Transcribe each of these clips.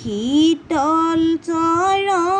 শীতল চৰণ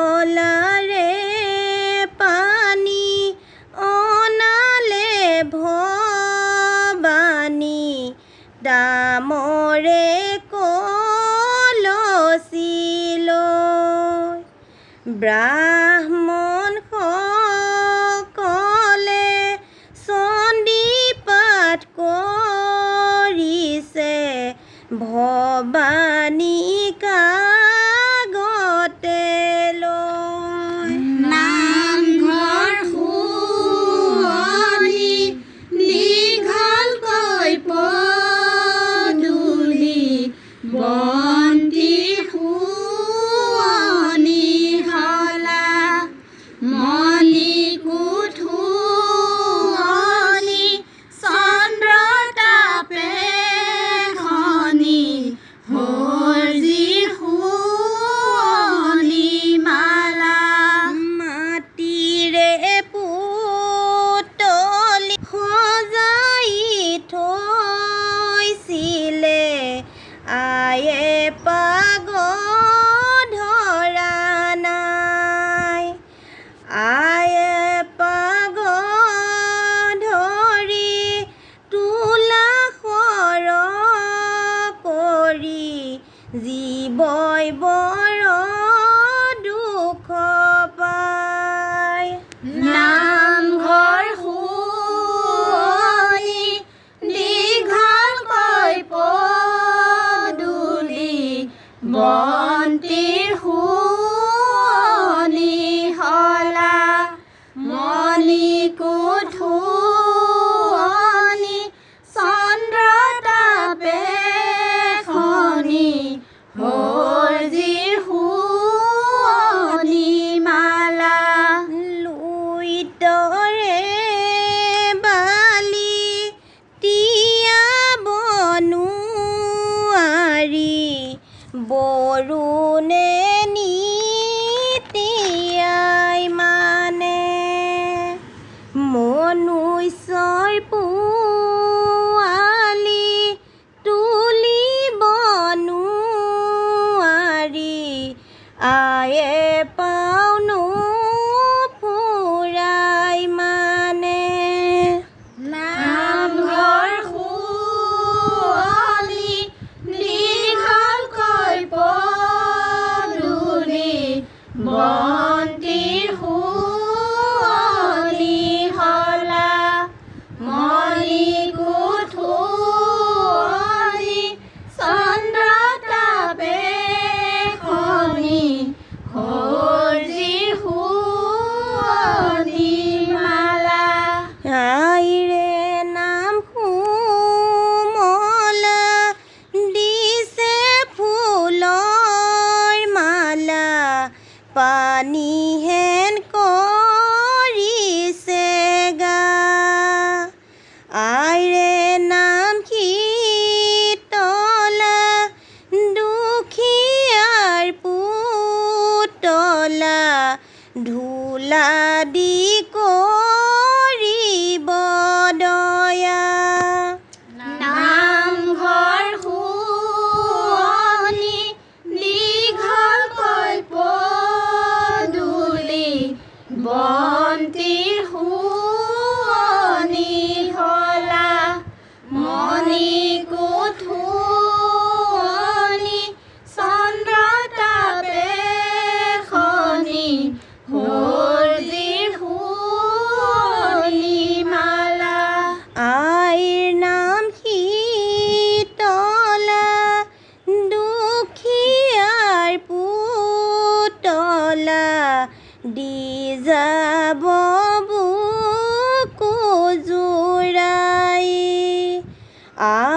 ডলারে পানি অনালে ভবানী। দামরে কলসিল ব্রা পাগ ধৰা নাই। আয়ে পাগ ধৰি তোলা সৰ কৰি জীৱই বৰ núi soi buồn পানী হেন কৰিছে গা। আইৰে নাম তলা দুখীয়াৰ পুতলা ঢোলা দি কৈ 아. a